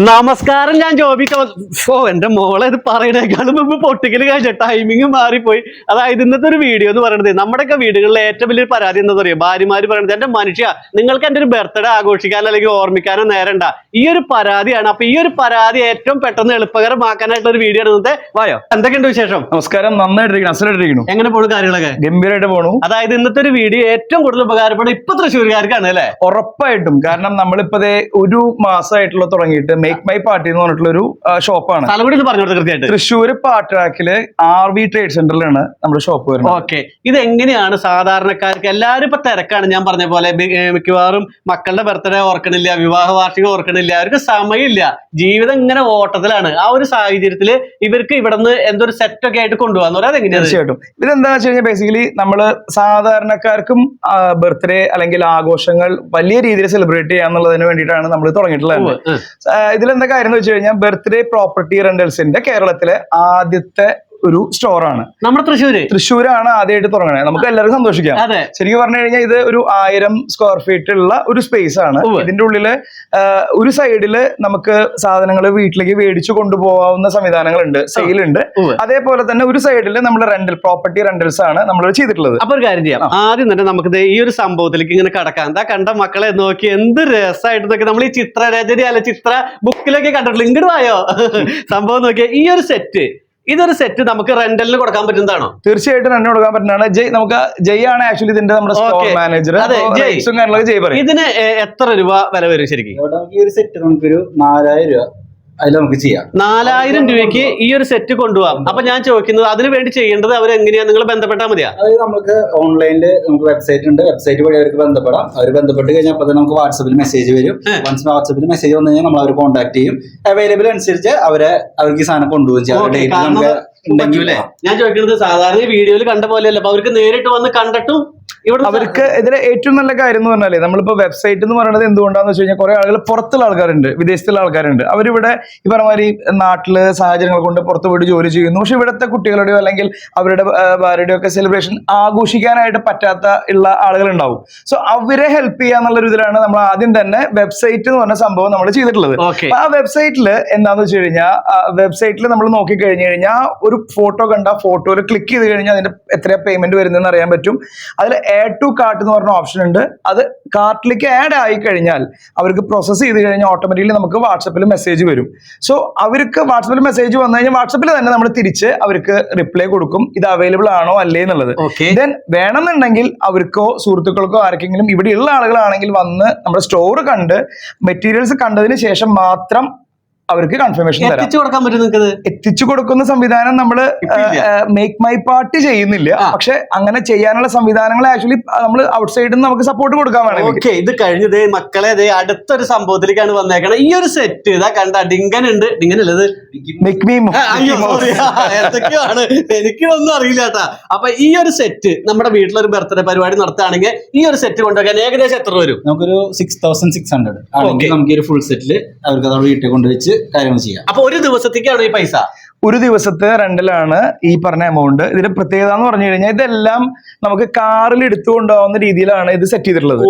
നമസ്കാരം ഞാൻ ജോബി തോമസ് ഓ എന്റെ മോളെ ഇത് പറയണേക്കാളും മുമ്പ് പൊട്ടിക്കൽ കഴിച്ച ടൈമിങ് മാറിപ്പോയി. അതായത് ഇന്നത്തെ ഒരു വീഡിയോ എന്ന് പറയുന്നത് നമ്മുടെയൊക്കെ വീടുകളിലെ ഏറ്റവും വലിയൊരു പരാതി എന്താ പറയുക ഭാര്യമാര് പറയുന്നത് എന്റെ മനുഷ്യ നിങ്ങൾക്ക് എന്റെ ഒരു ബർത്ത്ഡേ ആഘോഷിക്കാനോ അല്ലെങ്കിൽ ഓർമ്മിക്കാനോ നേരണ്ട. ഈ ഒരു പരാതിയാണ്. അപ്പൊ ഈ ഒരു പരാതി ഏറ്റവും പെട്ടെന്ന് എളുപ്പകരമാക്കാനായിട്ടുള്ള ഒരു വീഡിയോ ആണ് ഇന്നത്തെ. വായോ? എന്തൊക്കെയുണ്ട് വിശേഷം? നമസ്കാരം നന്നായിട്ടിരിക്കണം അസലായിട്ടിരിക്കുന്നു എങ്ങനെ പോണു കാര്യങ്ങളൊക്കെ? ഗംഭീരമായിട്ട് പോണു. അതായത് ഇന്നത്തെ ഒരു വീഡിയോ ഏറ്റവും കൂടുതൽ ഉപകാരപ്പെടുന്നത് ഇപ്പൊ തൃശ്ശൂർക്കാർക്കാണ് അല്ലെ? ഉറപ്പായിട്ടും. കാരണം നമ്മളിപ്പോ ഒരു മാസമായിട്ടുള്ള തുടങ്ങിയിട്ട് മേക്ക് മൈ പാർട്ടി എന്ന് പറഞ്ഞിട്ടുള്ള ഒരു ഷോപ്പാണ്. തൃശ്ശൂർ പാട്രാക്കിൽ ആർ വി ട്രേഡ് സെന്ററിലാണ് നമ്മുടെ ഷോപ്പ് വരുന്നത്. ഓക്കെ ഇത് എങ്ങനെയാണ് സാധാരണക്കാർക്ക് എല്ലാവരും ഇപ്പൊ തിരക്കാണ്. ഞാൻ പറഞ്ഞ പോലെ മിക്കവാറും മക്കളുടെ ബർത്ത്ഡേ ഓർക്കണില്ല വിവാഹ വാർഷികം ഓർക്കണില്ല അവർക്ക് സമയമില്ല. ജീവിതം ഇങ്ങനെ ഓട്ടത്തിലാണ്. ആ ഒരു സാഹചര്യത്തിൽ ഇവർക്ക് ഇവിടുന്ന് എന്തൊരു സെറ്റ് ഒക്കെ ആയിട്ട് കൊണ്ടുപോകാന്ന് പറയാം അതെങ്ങനെയാണ്? തീർച്ചയായിട്ടും. ഇതെന്താ വെച്ച് കഴിഞ്ഞാൽ ബേസിക്കലി നമ്മൾ സാധാരണക്കാർക്കും ബർത്ത്ഡേ അല്ലെങ്കിൽ ആഘോഷങ്ങൾ വലിയ രീതിയിൽ സെലിബ്രേറ്റ് ചെയ്യാന്നുള്ളതിന് വേണ്ടിയിട്ടാണ് നമ്മൾ തുടങ്ങിയിട്ടുള്ളത്. ഇതിലെന്താ കാര്യം എന്ന് വെച്ച് കഴിഞ്ഞാൽ ബർത്ത്ഡേ പ്രോപ്പർട്ടി റെന്റൽസിന്റെ കേരളത്തിലെ ആദ്യത്തെ ഒരു സ്റ്റോറാണ്. നമ്മുടെ തൃശ്ശൂര്? തൃശ്ശൂരാണ് ആദ്യമായിട്ട് തുടങ്ങണേ. നമുക്ക് എല്ലാവർക്കും സന്തോഷിക്കാം. ശരിക്കും പറഞ്ഞു കഴിഞ്ഞാൽ ഇത് ഒരു ആയിരം സ്ക്വയർ ഫീറ്റ് ഉള്ള ഒരു സ്പേസ് ആണ്. ഇതിന്റെ ഉള്ളിൽ ഒരു സൈഡിൽ നമുക്ക് സാധനങ്ങൾ വീട്ടിലേക്ക് മേടിച്ചു കൊണ്ടുപോകാവുന്ന സംവിധാനങ്ങൾ ഉണ്ട് സെയിൽ ഉണ്ട്. അതേപോലെ തന്നെ ഒരു സൈഡിൽ നമ്മൾ റെന്റൽ പ്രോപ്പർട്ടി റെന്റൽസ് ആണ് നമ്മൾ ചെയ്തിട്ടുള്ളത്. അപ്പൊ ഒരു കാര്യം ചെയ്യാം. ആദ്യം തന്നെ നമുക്ക് ഈ ഒരു സംഭവത്തിലേക്ക് ഇങ്ങനെ കടക്കാം. എന്താ കണ്ട മക്കളെ നോക്കി എന്ത് രസമായിട്ടൊക്കെ നമ്മൾ ഈ ചിത്രരചന അല്ല ചിത്ര ബുക്കിലൊക്കെ കണ്ടിട്ടുള്ളൂ ഇങ്ങോട്ട് വായോ? സംഭവം നോക്കിയാൽ ഈ ഒരു സെറ്റ് ഇതൊരു സെറ്റ് നമുക്ക് റെന്റലിന് കൊടുക്കാൻ പറ്റുന്നതാണോ? തീർച്ചയായിട്ടും റെന്റ് കൊടുക്കാൻ പറ്റുന്നതാണ്. ജയ് നമുക്ക് ജയ് ആണ് ആക്ച്വലി ഇതിന്റെ നമ്മുടെ സ്റ്റോർ. മാനേജർ ജയ്. പറയും. ഇതിന് എത്ര രൂപ വില വരും ശരിക്കും? ഈ ഒരു സെറ്റ് നമുക്കൊരു നാലായിരം രൂപ. അതിൽ നമുക്ക് ചെയ്യാം. നാലായിരം രൂപയ്ക്ക് ഈ ഒരു സെറ്റ് കൊണ്ടുപോകാം. അപ്പൊ ഞാൻ ചോദിക്കുന്നത് അതിന് വേണ്ടി ചെയ്യേണ്ടത് അവർ എങ്ങനെയാ? നിങ്ങൾ ബന്ധപ്പെട്ടാൽ മതിയാ? അതായത് നമുക്ക് ഓൺലൈനിൽ നമുക്ക് വെബ്സൈറ്റ് ഉണ്ട്. വെബ്സൈറ്റ് വഴി അവർക്ക് ബന്ധപ്പെടാം. അവർ ബന്ധപ്പെട്ട് കഴിഞ്ഞാൽ അപ്പൊ നമുക്ക് വാട്സപ്പിൽ മെസ്സേജ് വരും. വൺസ് വാട്സപ്പിൽ മെസ്സേജ് വന്നു കഴിഞ്ഞാൽ നമ്മൾ അവർ കോൺടാക്ട് ചെയ്യും. അവൈലബിൾ അനുസരിച്ച് അവരെ അവർക്ക് ഈ സാധനം കൊണ്ടുപോകും ചെയ്യാം? ഞാൻ ചോദിക്കുന്നത് സാധാരണ വീഡിയോയിൽ കണ്ട പോലെയല്ല. അപ്പൊ അവർക്ക് നേരിട്ട് വന്ന് കണ്ടിട്ടും അവർക്ക് ഇതിലെ ഏറ്റവും നല്ല കാര്യം എന്ന് പറഞ്ഞാൽ നമ്മളിപ്പോ വെബ്സൈറ്റ് എന്ന് പറയുന്നത് എന്തുകൊണ്ടാന്ന് വെച്ച് കഴിഞ്ഞാൽ കുറെ ആളുകൾ പുറത്തുള്ള ആൾക്കാരുണ്ട് വിദേശത്തുള്ള ആൾക്കാരുണ്ട്. അവരിവിടെ ഈ പറഞ്ഞ മാതിരി നാട്ടിൽ സാഹചര്യങ്ങൾ കൊണ്ട് പുറത്ത് പോയിട്ട് ജോലി ചെയ്യുന്നു. പക്ഷെ ഇവിടുത്തെ കുട്ടികളുടെയോ അല്ലെങ്കിൽ അവരുടെ ഭാര്യയുടെയോ ഒക്കെ സെലിബ്രേഷൻ ആഘോഷിക്കാനായിട്ട് പറ്റാത്ത ഉള്ള ആളുകൾ ഉണ്ടാവും സോ അവരെ ഹെൽപ്പ് ചെയ്യുക എന്നുള്ള ഇതിലാണ് നമ്മൾ ആദ്യം തന്നെ വെബ്സൈറ്റ് എന്ന് പറഞ്ഞ സംഭവം നമ്മൾ ചെയ്തിട്ടുള്ളത്. ആ വെബ്സൈറ്റിൽ എന്താന്ന് വെച്ച് കഴിഞ്ഞാൽ വെബ്സൈറ്റിൽ നമ്മൾ നോക്കി കഴിഞ്ഞു കഴിഞ്ഞാൽ ഒരു ഫോട്ടോ കണ്ട ഫോട്ടോയിൽ ക്ലിക്ക് ചെയ്ത് കഴിഞ്ഞാൽ അതിന്റെ എത്രയാ പേയ്മെന്റ് വരുന്നതെന്ന് അറിയാൻ പറ്റും. അതിൽ ആഡ് ടു കാർട്ട് എന്ന് പറഞ്ഞ ഓപ്ഷൻ ഉണ്ട്. അത് കാർട്ടിലേക്ക് ആഡ് ആയി കഴിഞ്ഞാൽ അവർക്ക് പ്രോസസ്സ് ചെയ്ത് കഴിഞ്ഞാൽ ഓട്ടോമാറ്റിക്കലി നമുക്ക് വാട്സപ്പിൽ മെസ്സേജ് വരും. സോ അവർക്ക് വാട്സപ്പിൽ മെസ്സേജ് വന്നു കഴിഞ്ഞാൽ വാട്സപ്പിൽ തന്നെ നമ്മൾ തിരിച്ച് അവർക്ക് റിപ്ലൈ കൊടുക്കും. ഇത് അവൈലബിൾ ആണോ അല്ലേ എന്നുള്ളത്. ദെൻ വേണമെന്നുണ്ടെങ്കിൽ അവർക്കോ സുഹൃത്തുക്കൾക്കോ ആർക്കെങ്കിലും ഇവിടെയുള്ള ആളുകളാണെങ്കിൽ വന്ന് നമ്മുടെ സ്റ്റോർ കണ്ട് മെറ്റീരിയൽസ് കണ്ടതിന് ശേഷം മാത്രം അവർക്ക് കൺഫർമേഷൻ തരാം. എത്തിച്ചു കൊടുക്കാൻ പറ്റും നിങ്ങൾക്ക് എത്തിച്ചു കൊടുക്കുന്ന സംവിധാനം നമ്മൾ മേക്ക് മൈ പാർട്ടി ചെയ്യുന്നില്ല. പക്ഷെ അങ്ങനെ ചെയ്യാനുള്ള സംവിധാനങ്ങൾ ആക്ച്വലി നമ്മൾ ഔട്ട് സൈഡിൽ നിന്ന് നമുക്ക് സപ്പോർട്ട് കൊടുക്കാൻ വേണമെങ്കിൽ ഓക്കെ ഇത് കഴിഞ്ഞത് മക്കളെ ദേ അടുത്തൊരു സംഭവത്തിലേക്കാണ് വന്നേക്കണം. ഈ ഒരു സെറ്റ് ഇതാ കണ്ട ഡിങ്കൻ ഉണ്ട്. ഡിങ്കൻ അല്ലത് എന്തൊക്കെയാണ്? എനിക്കൊന്നും അറിയില്ല കേട്ടാ അപ്പൊ ഈ ഒരു സെറ്റ് നമ്മുടെ വീട്ടിലൊരു ബർത്ത്ഡേ പരിപാടി നടത്തുകയാണെങ്കിൽ ഈ ഒരു സെറ്റ് കൊണ്ടുവയ്ക്കാൻ ഏകദേശം എത്ര വരും? നമുക്കൊരു സിക്സ് തൗസൻഡ് സിക്സ് ഹൺഡ്രഡ് ആണെങ്കിൽ നമുക്ക് ഒരു ഫുൾ സെറ്റിൽ അവർക്ക് അതവിടെ വീട്ടിൽ കൊണ്ടുവച്ച് കാര്യങ്ങൾ ചെയ്യാം. അപ്പൊ ഒരു ദിവസത്തേക്കാണ് ഈ പൈസ. ഒരു ദിവസത്തെ റെന്റിലാണ് ഈ പറഞ്ഞ എമൗണ്ട് ഇതിന്റെ പ്രത്യേകത എന്ന് പറഞ്ഞു കഴിഞ്ഞാൽ ഇതെല്ലാം നമുക്ക് കാറിൽ എടുത്തു കൊണ്ടുപോകുന്ന രീതിയിലാണ് ഇത് സെറ്റ് ചെയ്തിട്ടുള്ളത്.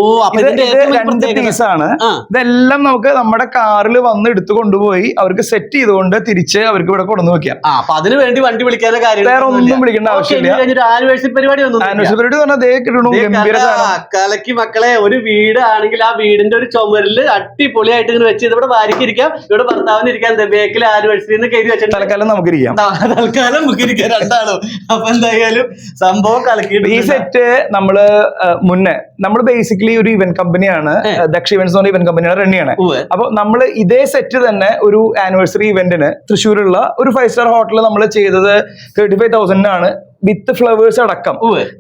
രണ്ട് പീസാണ് ഇതെല്ലാം നമുക്ക് നമ്മുടെ കാറിൽ വന്ന് എടുത്തു കൊണ്ടുപോയി അവർക്ക് സെറ്റ് ചെയ്തുകൊണ്ട് തിരിച്ച് അവർക്ക് ഇവിടെ കൊണ്ടു വെക്കാം. അതിന് വേണ്ടി വണ്ടി വിളിക്കാതെ വേറെ ഒന്നും വിളിക്കേണ്ട ആവശ്യമില്ല. ആനിവേഴ്സറി പരിപാടി ആനിവേഴ്സറി പറഞ്ഞാൽ അതേ കിട്ടണു ഗംഭീര സാധനം. കലക്കി മക്കളെ ഒരു വീട് ആണെങ്കിൽ ആ വീടിന്റെ ഒരു ചുമരിൽ അടിപൊളിയായിട്ട് ഇങ്ങനെ വെച്ച് ഇവിടെ ഭാര്യയ്ക്കിരിക്കാം ഇവിടെ ഭർത്താവിന് ഇരിക്കാം ബേക്കിൽ ആനിവേഴ്സറി എന്ന് കരുതി വെച്ചിട്ടുണ്ട്. തൽക്കാലം തൽക്കാലം നമുക്ക് ഇരിക്കാം രണ്ടാളും. അപ്പൊ എന്തായാലും സംഭവം ഈ സെറ്റ് നമ്മൾ മുന്നേ നമ്മൾ ബേസിക്കലി ഒരു ഇവന്റ് കമ്പനിയാണ്. ദക്ഷ ഇവന്റ്സ് എന്ന് ഇവന്റ് കമ്പനിയാണ് റൺ ചെയ്യണേ. അപ്പൊ നമ്മൾ ഇതേ സെറ്റ് തന്നെ ഒരു ആനിവേഴ്സറി ഇവന്റിന് തൃശ്ശൂരുള്ള ഒരു ഫൈവ് സ്റ്റാർ ഹോട്ടലിൽ നമ്മൾ ചെയ്തത് തേർട്ടി ഫൈവ് തൗസൻഡിനാണ് വിത്ത് ഫ്ലവേഴ്സ് അടക്കം.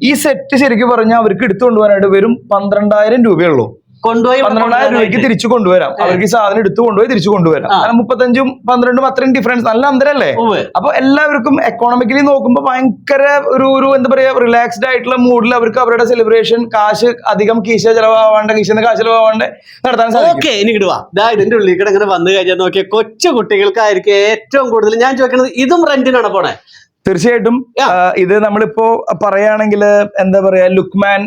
ഈ സെറ്റ് ശരിക്കും പറഞ്ഞാൽ അവർക്ക് എടുത്തു കൊണ്ടുപോകാനായിട്ട് വെറും പന്ത്രണ്ടായിരം രൂപയുള്ളൂ കൊണ്ടുപോയി പന്ത്രണ്ടായിരം രൂപയ്ക്ക് തിരിച്ചു കൊണ്ടുവരാം. അവർക്ക് ഈ സാധനം എടുത്തു കൊണ്ടുപോയി തിരിച്ചു കൊണ്ടുവരാം. മുപ്പത്തഞ്ചും പന്ത്രണ്ടും അത്രയും ഡിഫറൻസ് നല്ല അന്തരല്ലേ. അപ്പൊ എല്ലാവർക്കും എക്കോണമിക്കലി നോക്കുമ്പോൾ ഭയങ്കര ഒരു ഒരു എന്താ പറയാ റിലാക്സ്ഡ് ആയിട്ടുള്ള മൂഡിൽ അവർക്ക് അവരുടെ സെലിബ്രേഷൻ കാശ് അധികം കീശ ചെലവാവാണ്ട് കീശന്ന് കാശ് ചെലവാവാണ്ട് നടത്താൻ സാധിക്കും. ഇനി ഇടുവാ ഇതിന്റെ ഉള്ളിൽ കൂടെ ഇങ്ങനെ വന്നു കഴിഞ്ഞാൽ നോക്കിയാൽ കൊച്ചു കുട്ടികൾക്കായിരിക്കും ഏറ്റവും കൂടുതൽ ഞാൻ ചോദിക്കുന്നത് ഇതും റെന്റിനാണ് പോണേ? തീർച്ചയായിട്ടും. ഇത് നമ്മളിപ്പോ പറയുകയാണെങ്കിൽ എന്താ പറയാ ലുക്മാൻ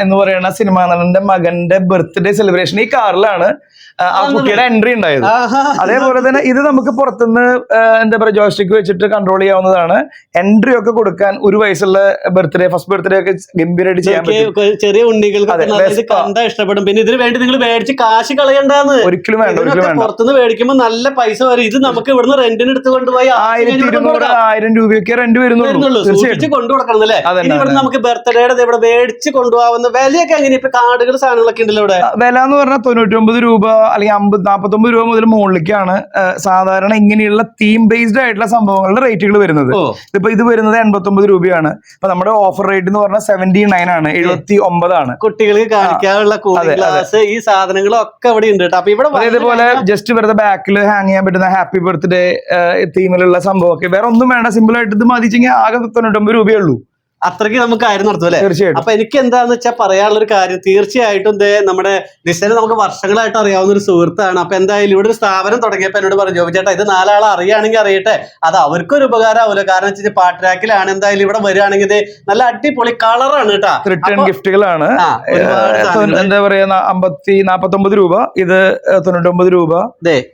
എന്ന് പറയുന്ന സിനിമാ നടന്റെ മകന്റെ ബർത്ത്ഡേ സെലിബ്രേഷൻ ഈ കാറിലാണ് ആ, കുട്ടിയുടെ എൻട്രി ഉണ്ടായത്. അതേപോലെ തന്നെ ഇത് നമുക്ക് പുറത്തുനിന്ന് എന്താ പറയുക ജോയ്സ്റ്റിക്ക് വെച്ചിട്ട് കൺട്രോൾ ചെയ്യാവുന്നതാണ്. എൻട്രി ഒക്കെ കൊടുക്കാൻ ഒരു വയസ്സുള്ള ബർത്ത്ഡേ ഫസ്റ്റ് ബർത്ത്ഡേ ഒക്കെ ഗംഭീരമായിട്ട് ചെയ്യാൻ ചെറിയ. ഇഷ്ടപ്പെടും. പിന്നെ ഇതിന് വേണ്ടി നിങ്ങൾ മേടിച്ച് കാശ് കളയണ്ടെന്ന്. ഒരിക്കലും വേണ്ട ഒരിക്കലും വേണ്ട. പുറത്തുനിന്ന് മേടിക്കുമ്പോൾ നല്ല പൈസ വരും. ഇത് നമുക്ക് ഇവിടുന്ന് റെന്റിന് എടുത്ത് കൊണ്ടുപോയി ആയിരത്തി ഇരുന്നൂറ് ആയിരം രൂപയൊക്കെ റെന്റ് വരുന്നുള്ളൂ. കൊണ്ടു കൊടുക്കണം അല്ലേ? ഇവിടെ. നമുക്ക് ബർത്ത്ഡേയുടെ ഇവിടെ മേടിച്ച് കൊണ്ടുപോകാവുന്ന വിലയൊക്കെ എങ്ങനെ ഇപ്പൊ കാർഡുകൾ സാധനങ്ങളൊക്കെ ഉണ്ടല്ലോ ഇവിടെ. വില എന്ന് പറഞ്ഞാൽ തൊണ്ണൂറ്റൊമ്പത് രൂപ അല്ലെങ്കിൽ അമ്പത് നാപ്പത്തൊമ്പത് രൂപ മുതൽ മുകളിലേക്കാണ് സാധാരണ ഇങ്ങനെയുള്ള തീം ബേസ്ഡ് ആയിട്ടുള്ള സംഭവങ്ങളുടെ റേറ്റുകൾ വരുന്നത്. ഇപ്പൊ ഇത് വരുന്നത് എൺപത്തൊമ്പത് രൂപയാണ്. ഇപ്പൊ നമ്മുടെ ഓഫർ റേറ്റ് എന്ന് പറഞ്ഞാൽ സെവന്റി നയൻ ആണ് എഴുപത്തി ഒമ്പതാണ് കുട്ടികൾക്ക് കാണിക്കാനുള്ള ഗ്ലാസ് ഈ സാധനങ്ങളൊക്കെ ഇവിടെ ഉണ്ട് കേട്ടോ. അപ്പൊ ഇവിടെ ഇതേപോലെ ഇതുപോലെ ജസ്റ്റ് വെറുതെ ബാക്കിൽ ഹാങ് ചെയ്യാൻ പറ്റുന്ന ഹാപ്പി ബർത്ത്ഡേ തീമിലുള്ള സംഭവമൊക്കെ. വേറെ ഒന്നും വേണ്ട. സിമ്പിൾ ആയിട്ട് ഇത് മതിച്ചെങ്കിൽ ആകെ തൊണ്ണൂറ്റൊമ്പത് രൂപയേ ഉള്ളൂ. അത്രയ്ക്ക് നമുക്ക് കാര്യം നടത്തും അല്ലെ? തീർച്ചയായിട്ടും. അപ്പൊ എനിക്ക് എന്താന്ന് വെച്ചാൽ പറയാനുള്ള ഒരു കാര്യം തീർച്ചയായിട്ടും നമ്മുടെ നിശ്ചയം നമുക്ക് വർഷങ്ങളായിട്ട് അറിയാവുന്ന ഒരു സുഹൃത്താണ്. അപ്പൊ എന്തായാലും ഇവിടെ ഒരു സ്ഥാപനം തുടങ്ങിയപ്പോ എന്നോട് പറഞ്ഞു ജോബി ചേട്ടാ ഇത് നാലാളെ അറിയുകയാണെങ്കിൽ അറിയട്ടെ. അത് അവർക്കൊരു ഉപകാരമാവില്ല കാരണം വെച്ചാൽ പാട്രാക്കിലാണ് എന്തായാലും ഇവിടെ വരികയാണെങ്കിൽ നല്ല അടിപൊളി കളറാണ് കേട്ടോ. റിട്ടേൺ ഗിഫ്റ്റുകളാണ്. എന്താ പറയാ അമ്പത്തി നാപ്പത്തൊമ്പത് രൂപ. ഇത് തൊണ്ണൂറ്റൊമ്പത് രൂപ.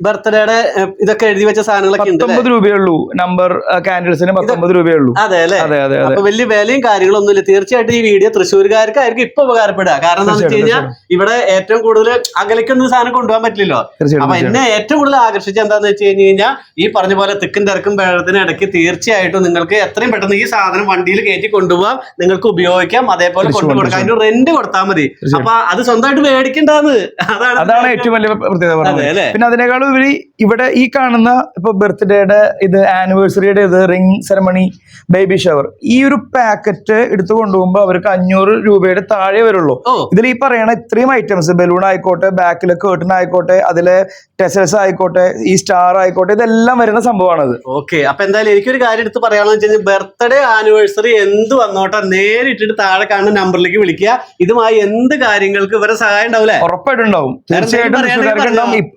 ബർത്ത്ഡേയുടെ ഇതൊക്കെ എഴുതി വെച്ച സാധനങ്ങളൊക്കെ ഉണ്ട് പത്തൊമ്പത് രൂപയേ ഉള്ളൂ. നമ്പർ കാൻഡിൽസിന് പത്തൊമ്പത് രൂപയുള്ളൂ അതെ അല്ലെ? അതെ അതെ വലിയ വിലയും കാര്യങ്ങളൊന്നും ഇല്ല തീർച്ചയായിട്ടും ഈ വീഡിയോ തൃശ്ശൂർകാർക്കായിരിക്കും ഇപ്പൊ ഉപകാരപ്പെടുക. കാരണം എന്താണെന്ന് വെച്ച് കഴിഞ്ഞാൽ ഇവിടെ ഏറ്റവും കൂടുതൽ അകലേക്കൊന്നും സാധനം കൊണ്ടുപോകാൻ പറ്റില്ലല്ലോ. അപ്പൊ എന്നെ ഏറ്റവും കൂടുതൽ ആകർഷിച്ച എന്താണെന്ന് വെച്ച് കഴിഞ്ഞ് കഴിഞ്ഞാൽ ഈ പറഞ്ഞ പോലെ തിക്കും തിരക്കും വെള്ളത്തിന് ഇടയ്ക്ക് തീർച്ചയായിട്ടും നിങ്ങൾക്ക് എത്രയും പെട്ടെന്ന് ഈ സാധനം വണ്ടിയിൽ കയറ്റി കൊണ്ടുപോകാം. നിങ്ങൾക്ക് ഉപയോഗിക്കാം. അതേപോലെ കൊണ്ടുകൊടുക്കാം. കൊണ്ടു കൊടുക്കാം അതിന് റെന്റ് കൊടുത്താൽ മതി. അപ്പൊ അത് സ്വന്തമായിട്ട് മേടിക്കേണ്ടത് അതാണ് അതാണ് ഏറ്റവും വലിയ പ്രത്യേകത പറഞ്ഞത്. പിന്നെ അതിനേക്കാളും ഉപരി ഇവിടെ ഈ കാണുന്ന ഇപ്പൊ ബർത്ത്ഡേയുടെ ഇത് ആനിവേഴ്സറിയുടെ ഇത് റിംഗ് സെറമണി ബേബി ഷവർ ഈ ഒരു പാക്കറ്റ് എടുത്തു കൊണ്ടുപോകുമ്പോൾ അവർക്ക് അഞ്ഞൂറ് രൂപയുടെ താഴെ വരുള്ളൂ. ഇതിൽ ഈ പറയണ ഇത്രയും ഐറ്റംസ് ബലൂൺ ആയിക്കോട്ടെ ബാക്കിലെ കേർട്ടൺ ആയിക്കോട്ടെ അതിലെ ടെസൽസ് ആയിക്കോട്ടെ ഈ സ്റ്റാർ ആയിക്കോട്ടെ ഇതെല്ലാം വരുന്ന സംഭവമാണത്. ഓക്കെ അപ്പൊ എന്തായാലും എനിക്കൊരു കാര്യം എടുത്ത് പറയാണെന്ന് വെച്ച് കഴിഞ്ഞാൽ ബർത്ത്ഡേ ആനിവേഴ്സറി എന്ത് വന്നോട്ടെ നേരിട്ടിട്ട് താഴെ കാണുന്ന നമ്പറിലേക്ക് വിളിക്കുക. ഇതുമായി എന്ത് കാര്യങ്ങൾക്ക് ഇവരെ സഹായം ഉണ്ടാവില്ലേ ഉറപ്പായിട്ടുണ്ടാവും. തീർച്ചയായിട്ടും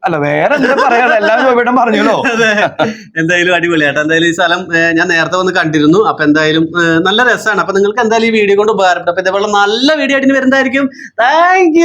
അല്ല വേറെ എന്താ പറയാതെ എല്ലാം പറഞ്ഞല്ലോ എന്തായാലും അടിപൊളിയായിട്ട് എന്തായാലും ഈ സ്ഥലം ഞാൻ നേരത്തെ വന്ന് കണ്ടിരുന്നു. അപ്പൊ എന്തായാലും നല്ല രസമാണ് അപ്പൊ നിങ്ങൾക്ക് എന്തായാലും ഈ വീഡിയോ കൊണ്ട് ഉപകാരപ്പെട്ടു അപ്പൊ ഇതേപോലെ നല്ല വീഡിയോ ആയിട്ട് വരുന്നതായിരിക്കും. താങ്ക്